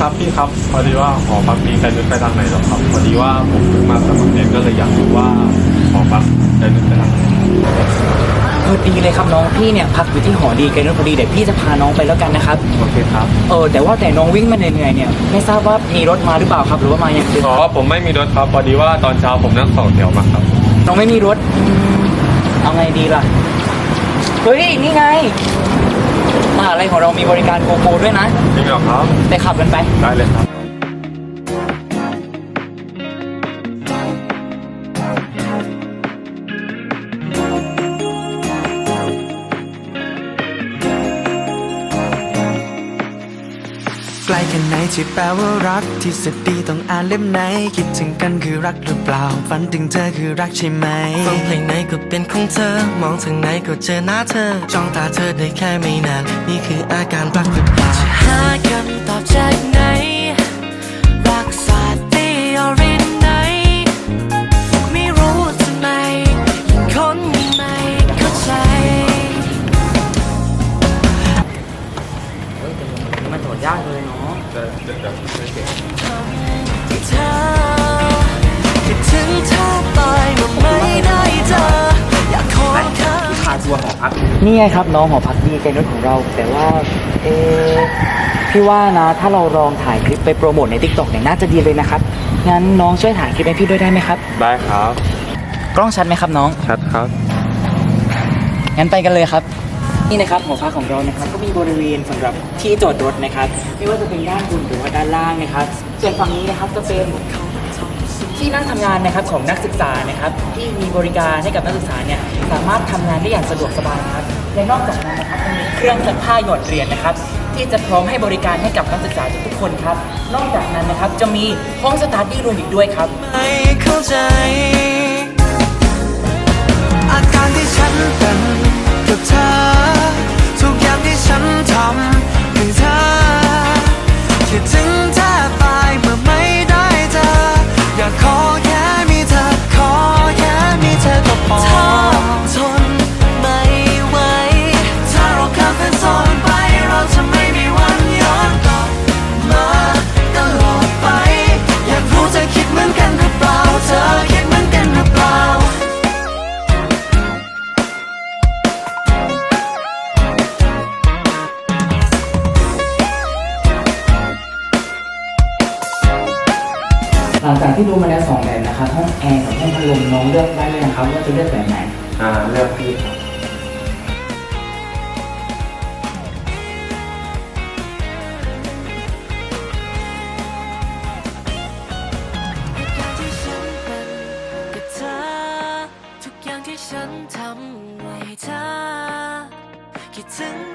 ครับพี่ครับพอดีว่าหอพักนี้ไกลนึกไปทางไหนหรอครับพอดีว่าผมเพิ่งมาสมัครเรียนก็เลยอยากรู้ว่าหอพักไกลนึกไปทางไหนเออดีเลยครับน้องพี่เนี่ยพักอยู่ที่หอดีไกลนพอดีเดี๋ยวพี่จะพาน้องไปแล้วกันนะครับโอเคครับเออแต่ว่าแต่น้องวิ่งมาเหนื่อยๆเนี่ยไม่ทราบว่ามีรถมาหรือเปล่าครับหรือว่ามาอย่างเดียวอ๋อผมไม่มีรถครับพอดีว่าตอนเช้าผมนั่งสองแถวมาครับน้องไม่มีรถอืมเอาไงดีล่ะเฮ้ยนี่ไง มหาลัยของเรามีบริการโกโก้ด้วยนะ จริงเหรอครับ ไปขับกันไป ได้เลยครับ กล้แค่ไหนที่แปลว่ารักที่สดีต้องอ่านเล่มไหน คิดถึงกันคือรักหรือเปล่า ฝันถึงเธอคือรักใช่ไหมฟังเพลงไหนก็เป็นของเธอ มองทางไหนก็เจอหน้าเธอ จ้องตาเธอได้แค่ไม่นาน นี่คืออาการรักหรือเปล่าหาคำตอบจากไหน จะจะจะไม่เก่งที่เธอคิดถึงเธอไปเมื่อไม่ได้เจออยากขอคำพาทัวร์หอพักนี่ไงครับ น้องหอพักดีไกลนของเรา แต่ว่าเอพี่ว่านะ ถ้าเราลองถ่ายคลิปไปโปรโมทใน t ิ k t o k เนี่ยน่าจะดีเลยนะครับ งั้นน้องช่วยถ่ายคลิปให้พี่ด้วยได้ไหมครับ ได้ครับ กล้องชัดไหมครับน้อง ชัดครับ งั้นไปกันเลยครับ นี่นะครับหอพักของเรานะครับก็มีบริเวณสำหรับที่จอดรถนะครับ ไม่ว่าจะเป็นด้านบนหรือว่าด้านล่างนะครับ ส่วนฝั่งนี้นะครับจะเป็นที่นั่งทำงานนะครับของนักศึกษานะครับ ที่มีบริการให้กับนักศึกษาเนี่ยสามารถทำงานได้อย่างสะดวกสบายนะครับและนอกจากนั้นนะครับมีเครื่องซักผ้าหยดเหรียญนะครับ ที่จะพร้อมให้บริการให้กับนักศึกษาทุกคนครับ นอกจากนั้นนะครับจะมีห้องสตาร์ดี้รูมอีกด้วยครับไม่เข้าใจ ลังจากที่ดูมาแล้วสองแบบนะครับห้องแอร์กับห้องพัดลมน้องเลือกได้เลยนะครับว่าจะเลือกแบบไหนอ่าเลือกพี่ครับที่ฉันเป็นกับเธอทุกอย่างที่ฉันทำไว้ให้เธอคิดถึงเธอ